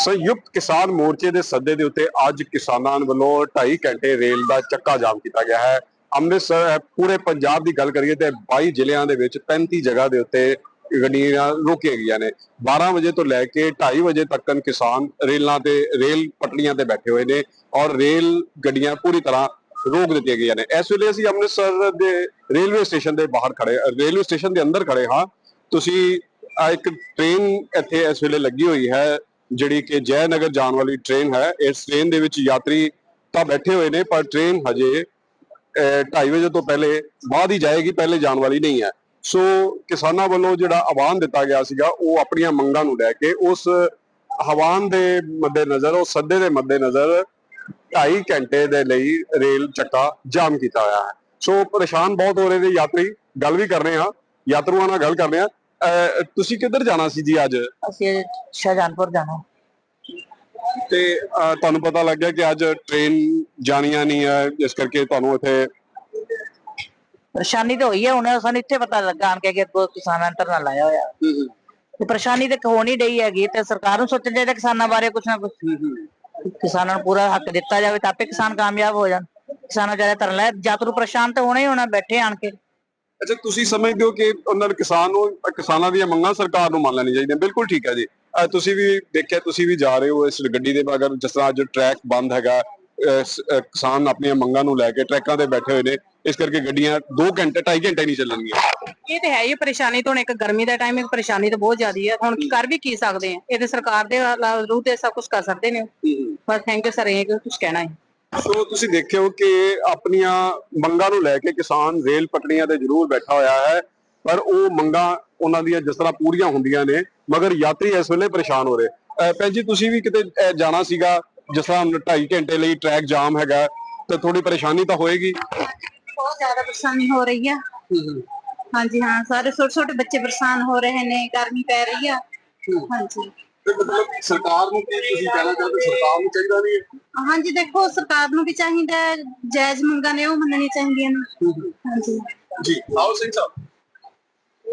ਸੰਯੁਕਤ ਕਿਸਾਨ ਮੋਰਚੇ ਦੇ ਸੱਦੇ ਦੇ ਉੱਤੇ ਅੱਜ ਕਿਸਾਨਾਂ ਵੱਲੋਂ 2.5 ਘੰਟੇ ਰੇਲ ਦਾ ਚੱਕਾ ਜਾਮ ਕੀਤਾ ਗਿਆ ਹੈ। ਅੰਮ੍ਰਿਤਸਰ, ਪੂਰੇ ਪੰਜਾਬ ਦੀ ਗੱਲ ਕਰੀਏ ਤੇ 22 ਜ਼ਿਲ੍ਹਿਆਂ ਦੇ ਵਿੱਚ 35 ਜਗ੍ਹਾ ਦੇ ਉੱਤੇ ਗੱਡੀਆਂ ਰੋਕੀਆਂ ਗਈਆਂ ਨੇ। 12 ਵਜੇ ਤੋਂ ਲੈ ਕੇ 2:30 ਵਜੇ ਤੱਕ ਕਿਸਾਨ ਰੇਲਾਂ ਤੇ, ਰੇਲ ਪਟੜੀਆਂ ਤੇ ਬੈਠੇ ਹੋਏ ਨੇ ਔਰ ਰੇਲ ਗੱਡੀਆਂ ਪੂਰੀ ਤਰ੍ਹਾਂ ਰੋਕ ਦਿੱਤੀਆਂ ਗਈਆਂ ਨੇ। ਇਸ ਵੇਲੇ ਅਸੀਂ ਅੰਮ੍ਰਿਤਸਰ ਦੇ ਰੇਲਵੇ ਸਟੇਸ਼ਨ ਦੇ ਬਾਹਰ ਖੜੇ, ਰੇਲਵੇ ਸਟੇਸ਼ਨ ਦੇ ਅੰਦਰ ਖੜੇ ਹਾਂ। ਤੁਸੀਂ ਇੱਕ ਟ੍ਰੇਨ ਇੱਥੇ ਇਸ ਵੇਲੇ ਲੱਗੀ ਹੋਈ ਹੈ। ਜਿਹੜੀ ਕਿ ਜੈ ਨਗਰ ਜਾਣ ਵਾਲੀ ਟ੍ਰੇਨ ਹੈ ਇਸ ਟ੍ਰੇਨ ਦੇ ਵਿੱਚ ਯਾਤਰੀ ਤਾਂ ਬੈਠੇ ਹੋਏ ਨੇ ਪਰ ਟ੍ਰੇਨ ਹਜੇ 2:30 ਵਜੇ ਤੋਂ ਪਹਿਲੇ ਬਾਅਦ ਹੀ ਜਾਏਗੀ ਪਹਿਲੇ ਜਾਣ ਵਾਲੀ ਨਹੀਂ ਹੈ। ਸੋ ਕਿਸਾਨਾਂ ਵੱਲੋਂ ਜਿਹੜਾ ਆਹਵਾਨ ਦਿੱਤਾ ਗਿਆ ਸੀਗਾ ਉਹ ਆਪਣੀਆਂ ਮੰਗਾਂ ਨੂੰ ਲੈ ਕੇ ਉਸ ਆਹਵਾਨ ਦੇ ਮੱਦੇਨਜ਼ਰ ਉਹ ਸੱਦੇ ਦੇ ਮੱਦੇਨਜ਼ਰ 2.5 ਘੰਟੇ ਦੇ ਲਈ ਰੇਲ ਚੱਕਾ ਜਾਮ ਕੀਤਾ ਹੋਇਆ ਹੈ। ਸੋ ਪਰੇਸ਼ਾਨ ਬਹੁਤ ਹੋ ਰਹੇ ਨੇ ਯਾਤਰੀ ਗੱਲ ਵੀ ਕਰ ਰਹੇ ਹਾਂ ਯਾਤਰੂਆਂ ਨਾਲ ਗੱਲ ਕਰ ਰਹੇ ਹਾਂ। ਅਹ, ਤੁਸੀਂ ਕਿੱਧਰ ਜਾਣਾ ਸੀ ਜੀ ਅੱਜ? ਅਸੀਂ ਸ਼ਾਹਜਹਾਨਪੁਰ ਜਾਣਾ। ਤੇ ਤੁਹਾਨੂੰ ਪਤਾ ਲੱਗ ਗਿਆ ਕਿ ਅੱਜ ਟ੍ਰੇਨ ਜਾਣੀਆਂ ਨਹੀਂ ਹੈ ਇਸ ਕਰਕੇ ਤੁਹਾਨੂੰ ਇੱਥੇ ਪਰੇਸ਼ਾਨੀ ਤਾਂ ਹੋਈ ਹੈ ਹੁਣ ਸਾਨੂੰ ਇੱਥੇ ਪਤਾ ਲੱਗਾ ਆਣ ਕੇ ਕਿ ਕਿਸਾਨਾਂ ਨੇ ਧਰਨਾ ਲਾਇਆ ਹੋਇਆ। ਤੇ ਪਰੇਸ਼ਾਨੀ ਤੇ ਹੋ ਨਹੀਂ ਰਹੀ ਹੈਗੀ ਤੇ ਸਰਕਾਰ ਨੂੰ ਸੋਚਣਾ ਚਾਹੀਦਾ ਕਿਸਾਨਾਂ ਬਾਰੇ ਕੁਛ ਨਾ ਕੁਛ। ਕਿਸਾਨਾਂ ਨੂੰ ਪੂਰਾ ਹੱਕ ਦਿੱਤਾ ਜਾਵੇ ਤਾਂ ਆਪੇ ਕਿਸਾਨ ਕਾਮਯਾਬ ਹੋ ਜਾਣ। ਕਿਸਾਨਾਂ ਚਾਹੇ ਧਰਨਾ ਲਾਇਆ ਜਾਤਰੂ ਪਰੇਸ਼ਾਨ ਤਾਂ ਹੋਣਾ ਹੀ ਹੋਣਾ ਬੈਠੇ ਆਣ ਕੇ। ਅੱਛਾ ਤੁਸੀਂ ਸਮਝਦੇ ਹੋ ਕਿ ਉਹਨਾਂ ਕਿਸਾਨ ਨੂੰ ਕਿਸਾਨਾਂ ਦੀਆਂ ਮੰਗਾਂ ਸਰਕਾਰ ਨੂੰ ਮੰਨ ਲੈਣੀ ਚਾਹੀਦੀਆਂ? ਬਿਲਕੁਲ ਠੀਕ ਹੈ ਜੀ। ਤੁਸੀਂ ਵੀ ਦੇਖਿਆ ਤੁਸੀਂ ਵੀ ਜਾ ਰਹੇ ਹੋ ਇਸ ਗੱਡੀ ਦੇ ਅਗਰ ਜਿਸ ਤਰ੍ਹਾਂ ਅੱਜ ਟਰੈਕ ਬੰਦ ਹੈਗਾ ਕਿਸਾਨ ਆਪਣੀਆਂ ਮੰਗਾਂ ਨੂੰ ਲੈ ਕੇ ਟਰੈਕਾਂ ਤੇ ਬੈਠੇ ਹੋਏ ਨੇ ਇਸ ਕਰਕੇ ਗੱਡੀਆਂ 2 ਘੰਟੇ 2.5 ਘੰਟੇ ਨਹੀਂ ਚੱਲਣਗੀਆਂ। ਇਹ ਤੇ ਹੈ ਹੀ ਪਰੇਸ਼ਾਨੀ ਤਾਂ ਇੱਕ ਗਰਮੀ ਦਾ ਟਾਈਮ ਇੱਕ ਪਰੇਸ਼ਾਨੀ ਤਾਂ ਬਹੁਤ ਜ਼ਿਆਦੀ ਹੈ ਹੁਣ ਕਰ ਵੀ ਕੀ ਸਕਦੇ ਆ? ਇਹ ਤੇ ਸਰਕਾਰ ਦੇ ਰੂਹ ਤੇ ਸਭ ਕੁਝ ਕਰ ਸਕਦੇ ਨੇ। ਬਸ ਥੈਂਕ ਯੂ ਸਰ ਇਹ ਕੁਝ ਕਹਿਣਾ ਹੈ। ਸੋ ਤੁਸੀਂ ਦੇਖਿਓ ਕਿ ਆਪਣੀਆਂ ਮੰਗਾਂ ਨੂੰ ਲੈ ਕੇ ਕਿਸਾਨ ਰੇਲ ਪਟੜੀਆਂ ਤੇ ਜ਼ਰੂਰ ਬੈਠਾ ਹੋਇਆ ਹੈ। ਪਰ ਉਹ ਮੰਗਾਂ ਉਹਨਾਂ ਦੀਆਂ ਜਿਸ ਤਰ੍ਹਾਂ ਪੂਰੀਆਂ ਹੁੰਦੀਆਂ ਨੇ ਮਗਰ ਯਾਤਰੀ ਇਸ ਵੇਲੇ ਪਰੇਸ਼ਾਨ ਹੋ ਰਹੇ। ਭੈਣ ਜੀ ਤੁਸੀਂ ਵੀ ਕਿਤੇ ਜਾਣਾ ਸੀਗਾ ਜਿਸ ਤਰ੍ਹਾਂ 2.5 ਘੰਟੇ ਲਈ ਟਰੈਕ ਜਾਮ ਹੈਗਾ ਤੇ ਥੋੜੀ ਪਰੇਸ਼ਾਨੀ ਤਾਂ ਹੋਏਗੀ? ਬਹੁਤ ਜ਼ਿਆਦਾ ਪਰੇਸ਼ਾਨੀ ਹੋ ਰਹੀ ਆ। ਹਾਂਜੀ ਹਾਂ ਸਾਰੇ ਛੋਟੇ ਛੋਟੇ ਬੱਚੇ ਪਰੇਸ਼ਾਨ ਹੋ ਰਹੇ ਨੇ ਗਰਮੀ ਪੈ ਰਹੀ ਆ। ਹਾਂਜੀ। ਮਤਲਬ ਸਰਕਾਰ ਨੂੰ ਕੀ ਤੁਸੀਂ ਕਹਿਣਾ ਚਾਹੁੰਦੇ ਸਰਕਾਰ ਨੂੰ ਚਾਹੀਦਾ ਨਹੀਂ ਹੈ? ਹਾਂਜੀ ਦੇਖੋ ਸਰਕਾਰ ਨੂੰ ਵੀ ਚਾਹੀਦਾ ਜਾਇਜ਼ ਮੰਗਾਂ ਨੇ ਉਹ ਮੰਨਣੀ ਚਾਹੀਦੀਆਂ ਨੇ। ਹਾਂਜੀ। ਜੀ ਆਓ ਸਿੰਘ ਸਾਹਿਬ।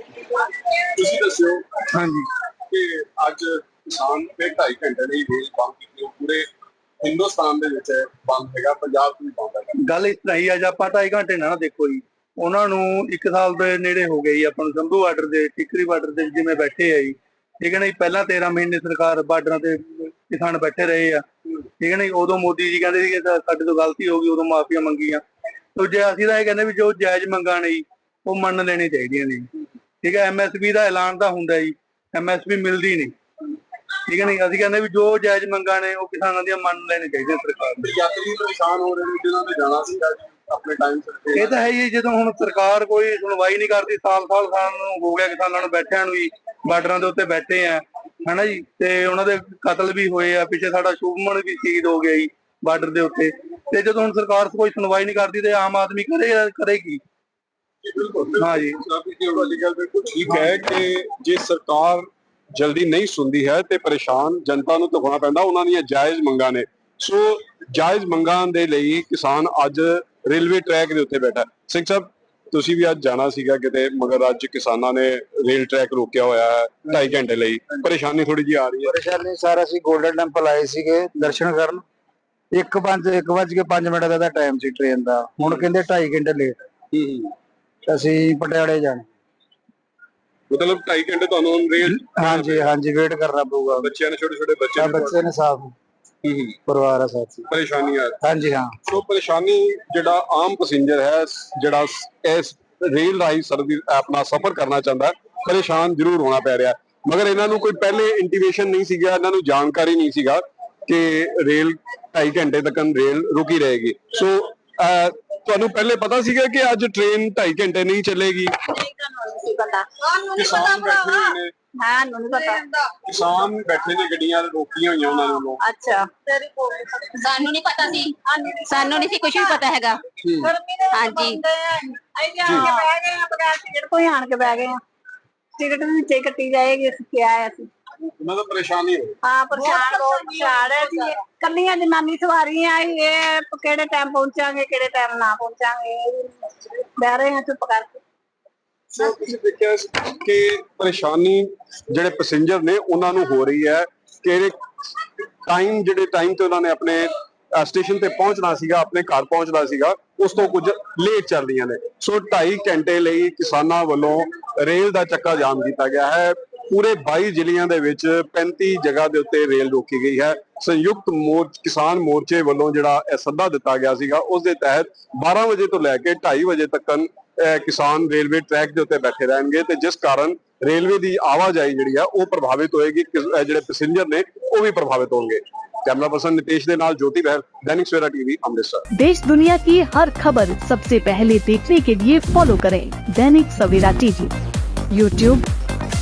ਤੁਸੀਂ ਦੱਸਿਓ ਹਾਂਜੀ। ਕਿ ਅੱਜ ਕਿਸਾਨ ਫਿਰ 2.5 ਘੰਟੇ ਲਈ ਰੇਲ ਬੰਦ ਕੀਤੀ ਹੋਈ ਪੂਰੇ ਹਿੰਦੁਸਤਾਨ ਦੇ ਵਿੱਚ ਬੰਦ ਹੈਗਾ। ਪੰਜਾਬ ਵੀ ਬੰਦ ਹੈਗਾ। ਗੱਲ ਇਸ ਤਰ੍ਹਾਂ ਹੀ ਅੱਜ ਆਪਾਂ ਢਾਈ ਘੰਟੇ ਨਾ ਦੇਖੋ ਜੀ ਉਹਨਾਂ ਨੂੰ 1 ਸਾਲ ਦੇ ਨੇੜੇ ਹੋ ਗਏ ਜੀ। ਆਪਾਂ ਨੂੰ ਸੰਭੂ ਬਾਰਡਰ ਦੇ ਟਿਕਰੀ ਬਾਰਡਰ ਦੇ ਜਿਵੇਂ ਬੈਠੇ ਆ ਜੀ। ਠੀਕ ਹੈ ਨਾ ਜੀ ਪਹਿਲਾਂ 13 ਮਹੀਨੇ ਸਰਕਾਰ ਬਾਰਡਰਾਂ ਤੇ ਕਿਸਾਨ ਬੈਠੇ ਰਹੇ ਆ। ਠੀਕ ਹੈ ਨਾ ਜੀ ਉਦੋਂ ਮੋਦੀ ਜੀ ਕਹਿੰਦੇ ਸੀ ਕਿ ਸਾਡੇ ਤੋਂ ਗਲਤੀ ਹੋ ਗਈ ਉਦੋਂ ਮਾਫੀਆਂ ਮੰਗੀਆਂ। ਤੋ ਜੇ ਅਸੀਂ ਤਾਂ ਇਹ ਕਹਿੰਦੇ ਵੀ ਜੋ ਜਾਇਜ਼ ਮੰਗਾਂ ਨੇ ਜੀ ਉਹ ਮੰਨ ਲੈਣੀ ਚਾਹੀਦੀਆਂ ਨੇ ਜੀ। ਠੀਕ ਹੈ ਐਮਐਸਪੀ ਦਾ ਐਲਾਨ ਤਾਂ ਹੁੰਦਾ ਜੀ ਐਮਐਸਪੀ ਮਿਲਦੀ ਨਹੀਂ। ਠੀਕ ਹੈ ਨਹੀਂ? ਅਸੀਂ ਕਹਿੰਦੇ ਵੀ ਜੋ ਜਾਇਜ਼ ਮੰਗਾਂ ਨੇ ਉਹ ਕਿਸਾਨਾਂ ਦੀਆਂ ਮੰਨ ਲੈਣੀ ਚਾਹੀਦੀਆਂ ਸਰਕਾਰ ਤੇ ਯਾਤਰੀ ਪਰੇਸ਼ਾਨ ਹੋ ਰਹੇ ਨੇ ਜਿਨ੍ਹਾਂ ਨੇ ਜਾਣਾ ਜੀ ਆਪਣੇ ਟਾਈਮ ਸਿਰ ਇਹ ਤਾਂ ਹੈ ਹੀ ਜਦੋਂ ਹੁਣ ਸਰਕਾਰ ਕੋਈ ਸੁਣਵਾਈ ਨਹੀਂ ਕਰਦੀ ਸਾਲ ਸਾਲ ਸਾਲ ਨੂੰ ਹੋ ਗਿਆ ਕਿਸਾਨਾਂ ਨੂੰ ਬੈਠਿਆਂ ਨੂੰ ਹੀ ਬਾਰਡਰਾਂ ਦੇ ਉੱਤੇ ਬੈਠੇ ਆ ਹਨਾ ਜੀ? ਤੇ ਉਹਨਾਂ ਦੇ ਕਤਲ ਵੀ ਹੋਏ ਆ ਪਿੱਛੇ ਸਾਡਾ ਸ਼ੁਭਮਨ ਵੀ ਸ਼ਹੀਦ ਹੋ ਗਿਆ ਜੀ ਬਾਰਡਰ ਦੇ ਉੱਤੇ। ਤੇ ਜਦੋਂ ਹੁਣ ਸਰਕਾਰ ਕੋਈ ਸੁਣਵਾਈ ਨਹੀਂ ਕਰਦੀ ਤੇ ਆਮ ਆਦਮੀ ਕਰੇ ਕਰੇਗੀ। ਬਿਲਕੁਲ ਹਾਂ ਜੀ। ਕਾਫੀ ਜੀ ਵਾਲੀ ਗੱਲ ਬਿਲਕੁਲ ਠੀਕ ਹੈ ਕਿ ਜੇ ਸਰਕਾਰ ਜਲਦੀ ਨਹੀਂ ਸੁਣਦੀ ਹੈ ਤੇ ਪਰੇਸ਼ਾਨ ਜਨਤਾ ਨੂੰ ਦਿਖਾਉਣਾ ਪੈਂਦਾ ਉਹਨਾਂ ਦੀਆਂ ਜਾਇਜ਼ ਮੰਗਾਂ ਨੇ। ਸੋ ਜਾਇਜ਼ ਮੰਗਾਂ ਦੇ ਲਈ ਕਿਸਾਨ ਅੱਜ ਰੇਲਵੇ ਟਰੈਕ ਦੇ ਉੱਤੇ ਬੈਠਾ। ਹੈ। ਸਿੰਘ ਸਾਹਿਬ ਤੁਸੀਂ ਵੀ ਅੱਜ ਜਾਣਾ ਸੀਗਾ ਕਿਤੇ ਮਗਰ ਅੱਜ ਕਿਸਾਨਾਂ ਨੇ ਰੇਲ ਟਰੈਕ ਰੋਕਿਆ ਹੋਇਆ ਹੈ 2.5 ਘੰਟੇ ਲਈ। ਪਰੇਸ਼ਾਨੀ ਥੋੜੀ ਜੀ ਆ ਰਹੀ ਹੈ। ਪਰੇਸ਼ਾਨੀ ਸਰ ਅਸੀਂ 골ਡਨ ਟੈਂਪਲ ਆਏ ਸੀਗੇ ਦਰਸ਼ਨ ਕਰਨ। 1 ਪੰਜ 1 ਵਜ ਕੇ 5 ਮਿੰਟ ਦਾ ਟਾਈਮ ਸੀ ਟ੍ਰੇਨ ਦਾ। ਹੁਣ ਕਹਿੰਦੇ 2.5 ਘੰਟੇ ਲੇਟ ਅਸੀਂ ਪਟਿਆਲੇ ਜਾਣਾ। ਮਤਲਬ 2.5 ਘੰਟੇ ਤੁਹਾਨੂੰ ਰੇਲ ਹਾਂਜੀ ਹਾਂਜੀ ਵੇਟ ਕਰਨਾ ਪਊਗਾ। ਬੱਚਿਆਂ ਨੇ ਛੋਟੇ ਛੋਟੇ ਬੱਚੇ ਨੇ ਬੱਚੇ ਨੇ ਸਾਫ਼ ਹੂੰ, ਪਰਿਵਾਰ ਆ ਸਾਥੀ। ਪਰੇਸ਼ਾਨੀ ਆ। ਹਾਂਜੀ ਹਾਂ। ਸੋ ਪਰੇਸ਼ਾਨੀ ਜਿਹੜਾ ਆਮ ਪੈਸੇਂਜਰ ਹੈ ਜਿਹੜਾ ਇਸ ਰੇਲ ਰਾਹੀਂ ਸਰਵਿਸ ਆਪਣਾ ਸਫ਼ਰ ਕਰਨਾ ਚਾਹੁੰਦਾ ਹੈ, ਪਰੇਸ਼ਾਨ ਜ਼ਰੂਰ ਹੋਣਾ ਪੈ ਰਿਹਾ। ਹੈ। ਮਗਰ ਇਹਨਾਂ ਨੂੰ ਕੋਈ ਪਹਿਲੇ ਇੰਟੀਮੇਸ਼ਨ ਨਹੀਂ ਸੀਗਾ ਇਹਨਾਂ ਨੂੰ ਜਾਣਕਾਰੀ ਨਹੀਂ ਸੀਗਾ ਕਿ ਰੇਲ 2.5 ਘੰਟੇ ਤੱਕ ਰੇਲ ਰੁਕੀ ਰਹੇਗੀ। ਸੋ ਅਹ, ਤੁਹਾਨੂੰ ਪਹਿਲੇ ਪਤਾ ਸੀਗਾ ਕਿ ਅੱਜ ਟ੍ਰੇਨ 2.5 ਘੰਟੇ ਨਹੀਂ ਚੱਲੇਗੀ? ਨਹੀਂ ਪਤਾ ਕਿਸਾਨ ਬੈਠੇ ਹੋਏ ਨੇ। ਹਾਂ ਨੂੰ ਨਹੀਂ ਪਤਾ। ਕਿਸਾਨ ਬੈਠੇ ਨੇ ਗੱਡੀਆਂ ਰੋਕੀਆਂ ਹੋਈਆਂ ਉਹਨਾਂ ਵੱਲੋਂ ਅੱਛਾ। ਸਾਨੂੰ ਨਹੀਂ ਪਤਾ ਸੀ। ਸਾਨੂੰ ਨਹੀਂ ਸੀ ਕੁਝ ਵੀ ਪਤਾ ਹੈਗਾ। ਹਾਂਜੀ। ਅਸੀਂ ਆਣ ਕੇ ਬਹਿ ਗਏ ਆ ਬਗੈਰ ਟਿਕਟ ਤੋਂ ਹੀ ਆਣ ਕੇ ਬਹਿ ਗਏ ਆ। ਟਿਕਟ ਵੀ ਨੀਚੇ ਕੱਟੀ ਜਾਏਗੀ ਅਸੀਂ ਕਿਹਾ ਆ ਅਸੀਂ। ਮਤਲਬ ਪਰੇਸ਼ਾਨੀ ਹੋਈ ਹਾਂ ਪਰੇਸ਼ਾਨ ਬਹੁਤ ਪਰੇਸ਼ਾਨ ਹੈ ਜੀ ਕੱਲੀਆਂ ਜਨਾਨੀ ਸਵਾਰੀਆਂ ਇਹ ਕਿਹੜੇ ਟਾਈਮ ਪਹੁੰਚਾਂਗੇ ਕਿਹੜੇ ਟਾਈਮ ਨਾ ਪਹੁੰਚਾਂਗੇ ਬਹਿ ਰਹੇ ਹਾਂ ਚੁੱਪ ਕਰਕੇ। ਸੋ ਤੁਸੀਂ ਦੇਖਿਆ ਕਿ ਪਰੇਸ਼ਾਨੀ ਜਿਹੜੇ ਪੈਸੇਂਜਰ ਨੇ ਉਹਨਾਂ ਨੂੰ ਹੋ ਰਹੀ ਹੈ ਕਿ ਇਹ ਟਾਈਮ ਜਿਹੜੇ ਟਾਈਮ ਤੇ ਉਹਨਾਂ ਨੇ ਆਪਣੇ ਸਟੇਸ਼ਨ ਤੇ ਪਹੁੰਚਣਾ ਸੀਗਾ ਆਪਣੇ ਘਰ ਪਹੁੰਚਣਾ ਸੀਗਾ ਉਸ ਤੋਂ ਕੁਝ ਲੇਟ ਚੱਲ ਰਹੀਆਂ ਨੇ। ਸੋ 2.5 ਘੰਟੇ ਲਈ ਕਿਸਾਨਾਂ ਵੱਲੋਂ ਰੇਲ ਦਾ ਚੱਕਾ ਜਾਮ ਕੀਤਾ ਗਿਆ ਹੈ। ਪੂਰੇ 22 ਜ਼ਿਲ੍ਹਿਆਂ ਦੇ ਵਿੱਚ 35 ਜਗ੍ਹਾ ਦੇ ਉੱਤੇ ਰੇਲ ਰੋਕੀ ਗਈ ਹੈ ਸੰਯੁਕਤ ਮੋਰਚ ਕਿਸਾਨ ਮੋਰਚੇ ਵੱਲੋਂ ਜਿਹੜਾ ਇਹ ਸੱਦਾ ਦਿੱਤਾ ਗਿਆ ਸੀਗਾ ਉਸ ਦੇ ਤਹਿਤ 12 ਵਜੇ ਤੋਂ ਲੈ ਕੇ 2:30 ਵਜੇ ਤੱਕ ਕਿਸਾਨ ਰੇਲਵੇ ਟਰੈਕ ਦੇ ਉੱਤੇ ਬੈਠੇ ਰਹਿਣਗੇ ਤੇ ਜਿਸ ਕਾਰਨ ਰੇਲਵੇ ਦੀ ਆਵਾਜਾਈ ਜਿਹੜੀ ਆ ਉਹ ਪ੍ਰਭਾਵਿਤ ਹੋਏਗੀ ਕਿਸ- ਅਹ ਜਿਹੜੇ ਪੈਸੇਂਜਰ ਨੇ ਉਹ ਵੀ ਪ੍ਰਭਾਵਿਤ ਹੋਣਗੇ ਕੈਮਰਾ ਪਰਸਨ ਨਿਤੇਸ਼ ਦੇ ਨਾਲ ਜੋਤੀ ਬਹਿਲ दैनिक सवेरा टीवी अमृतसर देश दुनिया की हर खबर सबसे पहले देखने के लिए फॉलो करें दैनिक सवेरा टीवी यूट्यूब